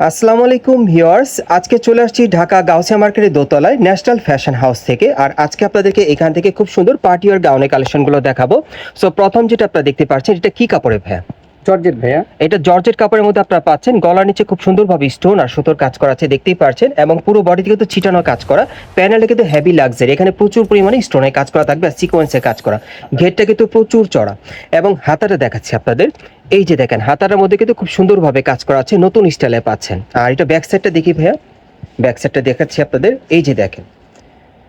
আসসালামু আলাইকুম ভিউয়ার্স, আজকে চলে আসছি ঢাকা গাউসিয়া মার্কেটের দোতলায় ন্যাশনাল ফ্যাশন হাউস থেকে, আর আজকে আপনাদেরকে এখান থেকে খুব সুন্দর পার্টি ওয়ার গাউনের কালেকশনগুলো দেখাবো। সো প্রথম যেটা আপনারা দেখতে পাচ্ছেন, এটা কি কাপড়ে ভাইয়া? জর্জেট ভাইয়া। এটা জর্জেট কাপড়ের মধ্যে আপনারা পাচ্ছেন। গলার নিচে খুব সুন্দরভাবে স্টোন আর সুতোর কাজ করা আছে, দেখতেই পাচ্ছেন এবং পুরো বডিতে কিন্তু ছিটানো কাজ করা। প্যানেলে কিন্তু হেভি লাক্সারি এখানে প্রচুর পরিমাণে স্টোনের কাজ করা থাকবে আর সিকোয়েন্সের কাজ করা। ঘেরটা কিন্তু প্রচুর চড়া। এবং হাতাটা দেখাচ্ছি আপনাদের। এই যে দেখেন, হাতাটার মধ্যে কিন্তু খুব সুন্দরভাবে কাজ করা আছে, নতুন স্টাইলে পাচ্ছেন। আর এটা ব্যাক সাইডটা দেখি ভাইয়া। ব্যাক সাইডটা দেখাচ্ছি আপনাদের। এই যে দেখেন।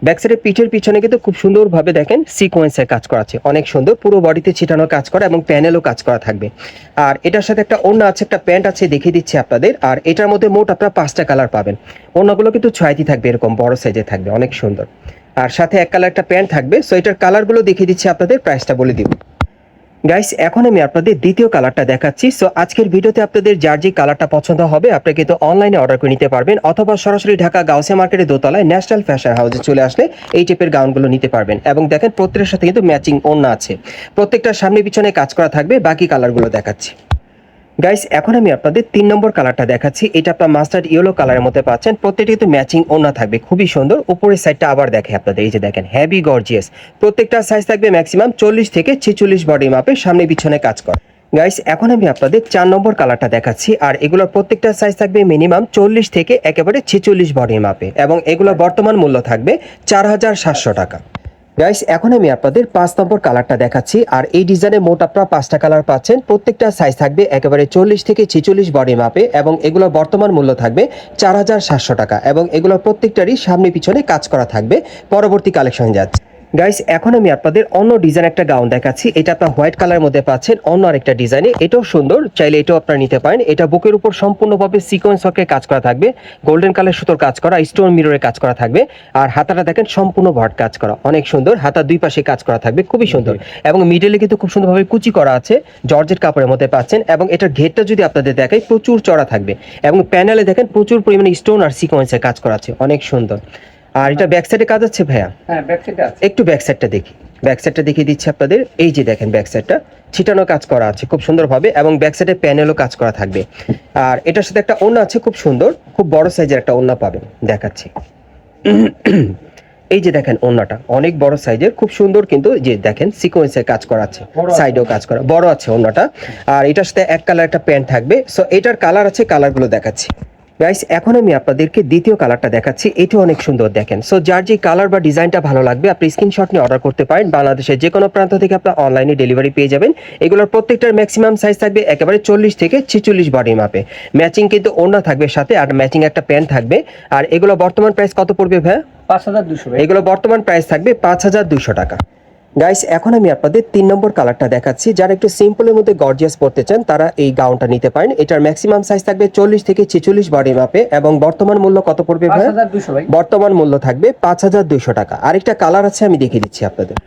ব্যাক সাইডের পিঠের পিছনে কিন্তু খুব সুন্দরভাবে দেখেন সিকোয়েন্সের কাজ করা আছে অনেক সুন্দর, পুরো বডিতে ছিটানো কাজ করা এবং প্যানেলও কাজ করা থাকবে। আর এটার সাথে একটা অন্য আছে, একটা প্যান্ট আছে, দেখিয়ে দিচ্ছি আপনাদের। আর এটার মধ্যে মোট আপনারা পাঁচটা কালার পাবেন। অন্যগুলো কিন্তু ছয়টি থাকবে, এরকম বড় সাইজে থাকবে, অনেক সুন্দর। আর সাথে এক কালার একটা প্যান্ট থাকবে সো এটার কালারগুলো দেখিয়ে দিচ্ছি আপনাদের প্রাইসটা বলে দিব। গাইস এখন আমি আপনাদের দ্বিতীয় কালারটা দেখাচ্ছি। সো আজকের ভিডিওতে আপনাদের যার যে কালারটা পছন্দ হবে, আপনি কিন্তু অনলাইনে অর্ডার করে নিতে পারবেন, অথবা সরাসরি ঢাকা গাউসে মার্কেটের দোতলায় ন্যাশনাল ফ্যাশন হাউসে চলে আসলে এই টাইপের গাউনগুলো নিতে পারবেন। এবং দেখেন, প্রত্যেকের সাথে কিন্তু ম্যাচিং ওড়না আছে। প্রত্যেকটা সামনে পিছনে কাজ করা থাকবে, বাকি কালারগুলো দেখাচ্ছি। গাইস এখন আমি আপনাদের তিন নম্বর কালারটা দেখাচ্ছি। এটা আপনার মাস্টার্ড ইয়েলো কালারের মধ্যে পাচ্ছেন। প্রত্যেকটি কিন্তু ম্যাচিং ওনা থাকবে। খুবই সুন্দর। উপরের সাইডটা আবার দেখে আপনাদের। এই যে দেখেন হেভি গর্জিয়াস প্রত্যেকটা সাইজ থাকবে ম্যাক্সিমাম চল্লিশ থেকে ছেচল্লিশ বডি মাপে সামনে পিছনে কাজ করে। গাইস এখন আমি আপনাদের চার নম্বর কালারটা দেখাচ্ছি। আর এগুলোর প্রত্যেকটা সাইজ থাকবে মিনিমাম চল্লিশ থেকে একেবারে ছেচল্লিশ বডি মাপে এবং এগুলো বর্তমান মূল্য থাকবে চার হাজার সাতশো টাকা। গাইস এখন আমি আপনাদের পাঁচ নম্বর কালারটা দেখাচ্ছি, আর এই ডিজাইনে মোট আপনারা পাঁচটা কালার পাচ্ছেন। প্রত্যেকটা সাইজ থাকবে একেবারে চল্লিশ থেকে ছেচল্লিশ বডি মাপে এবং এগুলো বর্তমান মূল্য থাকবে চার হাজার সাতশো টাকা, এবং এগুলো প্রত্যেকটারই সামনে পিছনে কাজ করা থাকবে। পরবর্তী কালেকশন যাচ্ছে। গাইস এখন আমি আপনাদের অন্য ডিজাইন একটা গাউন দেখাচ্ছি। এটা আপনার হোয়াইট কালার মধ্যে পাচ্ছেন অন্য আরেকটা ডিজাইনে এটাও সুন্দর চাইলে এটাও আপনারা নিতে পারেন। এটা বুকের উপর সম্পূর্ণভাবে সিকোয়েন্স ওয়ার্কের কাজ করা থাকবে। গোল্ডেন কালার সুতোর কাজ করা স্টোন মিররের কাজ করা থাকবে। আর হাতাটা দেখেন সম্পূর্ণ ভট কাজ করা। অনেক সুন্দর হাতার দুই পাশে কাজ করা থাকবে খুবই সুন্দর। এবং মিডলে কিন্তু খুব সুন্দরভাবে কুচি করা আছে জর্জেট কাপড়ের মধ্যে পাচ্ছেন। এবং এটার ঘেরটা যদি আপনাদের দেখাই প্রচুর চড়া থাকবে। এবং প্যানেলে দেখেন প্রচুর পরিমাণে স্টোন আর সিকোয়েন্সের কাজ করা আছে। অনেক সুন্দর। আর এটা ব্যাক সাইডে কাজ আছে ভাইয়া? হ্যাঁ ব্যাক সাইডে আছে। একটু ব্যাক সাইডটা দেখি। ব্যাক সাইডটা দেখিয়ে দিচ্ছি আপনাদের। এই যে দেখেন ব্যাক সাইডটা ছিটানো কাজ করা আছে খুব সুন্দরভাবে এবং ব্যাক সাইডে প্যানেলও কাজ করা থাকবে। আর এটার সাথে একটা ওড়না আছে খুব সুন্দর খুব বড় সাইজের একটা ওড়না পাবেন দেখাচ্ছি। এই যে দেখেন ওড়নাটা অনেক বড় সাইজের খুব সুন্দর কিন্তু যে দেখেন সিকোয়েন্সের কাজ করা আছে সাইডেও কাজ করা বড় আছে ওড়নাটা। আর এটার সাথে এক কালার একটা প্যান্ট থাকবে। সো এটার কালার আছে কালারগুলো দেখাচ্ছি। গাইস এখন আমি আপনাদেরকে দ্বিতীয় কালারটা দেখাচ্ছি। এটা অনেক সুন্দর দেখেন। সো যার যে কালার বা ডিজাইনটা ভালো লাগবে আপনি স্ক্রিনশট নিয়ে অর্ডার করতে পারেন। বাংলাদেশের যে কোনো প্রান্ত থেকে আপনার অনলাইনে ডেলিভারি পেয়ে যাবেন। এগুলোর প্রত্যেকটার ম্যাক্সিমাম সাইজ থাকবে একেবারে চল্লিশ থেকে ছেচল্লিশ বডি মাপে ম্যাচিং কিন্তু ওড়না থাকবে সাথে আর ম্যাচিং একটা প্যান্ট থাকবে। আর এগুলো বর্তমান প্রাইস কত পড়বে ভাইয়া? পাঁচ হাজার দুশো এগুলো বর্তমান প্রাইস থাকবে পাঁচ হাজার দুশো টাকা। গাইস এখন আমি আপনাদের তিন নম্বর কালারটা দেখাচ্ছি। যারা একটু সিম্পলের মধ্যে গর্জিয়াস পড়তে চান তারা এই গাউনটা নিতে পারেন। এটার ম্যাক্সিমাম সাইজ থাকবে চল্লিশ থেকে ছেচল্লিশ বডি মাপে এবং বর্তমান মূল্য কত পড়বে বর্তমান মূল্য থাকবে পাঁচ হাজার দুইশো টাকা। আরেকটা কালার আছে আমি দেখিয়ে দিচ্ছি আপনাদের।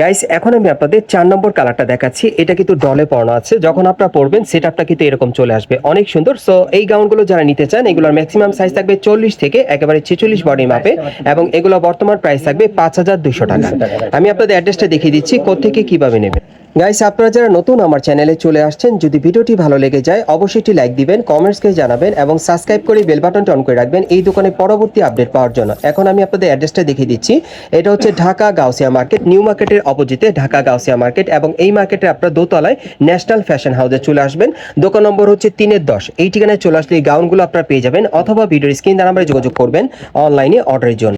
গাইস এখন আমি আপনাদের চার নম্বর কালারটা দেখাচ্ছি। এটা কিন্তু ডলে পড়ানো আছে। যখন আপনারা পরবেন সেটআপটা কিন্তু এরকম চলে আসবে। অনেক সুন্দর। সো এই গাউনগুলো যারা নিতে চান এগুলোর ম্যাক্সিমাম সাইজ থাকবে চল্লিশ থেকে একেবারে ছেচল্লিশ বডি মাপে এবং এগুলো বর্তমান প্রাইস থাকবে পাঁচ হাজার দুশো টাকা। আমি আপনাদের অ্যাড্রেসটা দেখিয়ে দিচ্ছি কোথেকে কীভাবে নেবেন। গাইস আপনারা যারা নতুন আমার চ্যানেলে চলে আসছেন, যদি ভিডিওটি ভালো লেগে যায়, অবশ্যই একটি লাইক দিবেন কমেন্টসকে জানাবেন এবং সাবস্ক্রাইব করে বেল বাটনটি অন করে রাখবেন। এই দোকানে পরবর্তী আপডেট পাওয়ার জন্য। এখন আমি আপনাদের অ্যাড্রেসটা দেখিয়ে দিচ্ছি। এটা হচ্ছে ঢাকা গাউসিয়া মার্কেট নিউ মার্কেটের অপোজিটে ঢাকা গাউসিয়া মার্কেট এবং এই মার্কেটে আপনারা দোতলায় ন্যাশনাল ফ্যাশন হাউসে চলে আসবেন। দোকান নম্বর হচ্ছে তিনের দশ। এই ঠিকানায় চলে আসলে এই গাউনগুলো আপনারা পেয়ে যাবেন অথবা ভিডিওর স্ক্রিন নাম্বারে যোগাযোগ করবেন অনলাইনে অর্ডারের জন্য।